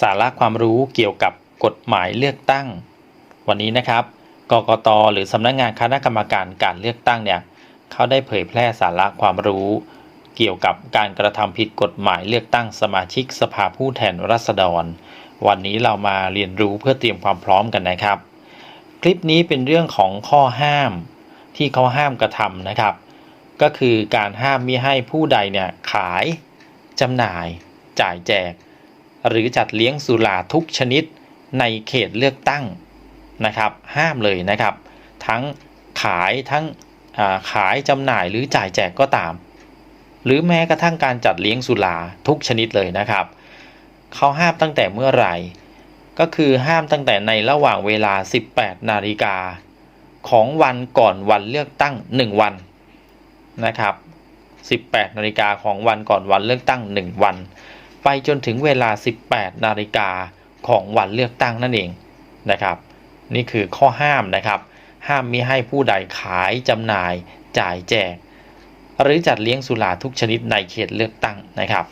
สาระความรู้เกี่ยวกับกฎหมายเลือกตั้ง วันนี้นะครับกกตหรือสำนักงานคณะกรรมการการเลือกตั้งเนี่ยเขาได้เผยแพร่สาระความรู้ เกี่ยวกับการกระทำผิดกฎหมายเลือกตั้งสมาชิกสภาผู้แทนราษฎร วันนี้เรามาเรียนรู้เพื่อเตรียมความพร้อมกันนะครับ คลิปนี้เป็นเรื่องของข้อห้ามที่เขาห้ามกระทำนะครับ ก็คือการห้ามมิให้ผู้ใดเนี่ยขายจำหน่าย จ่ายแจก หรือจัดเลี้ยงสุราทุกชนิดในเขตเลือกตั้งนะครับ ห้ามเลยนะครับ ทั้งขายทั้งาขายจำหน่ายหรือจ่ายแจกก็ตาม หรือแม้กระทั่งการจัดเลี้ยงสุราทุกชนิดเลยนะครับเขาห้ามตั้งแต่เมื่อไหร่ ก็คือห้ามตั้งแต่ในระหว่างเวลา 18 นาฬิกาของวันก่อนวันเลือกตั้ง 1 วันนะครับ 18 นาฬิกาของวันก่อนวันเลือกตั้ง 1 วัน ไปจนถึงเวลา 18 นาฬิกาของวันเลือกตั้งนั่นเองนะครับ นี่คือข้อห้ามนะครับ ห้ามมิให้ผู้ใดขายจำหน่าย จ่ายแจก หรือจัดเลี้ยงสุราทุกชนิดในเขตเลือกตั้งนะครับ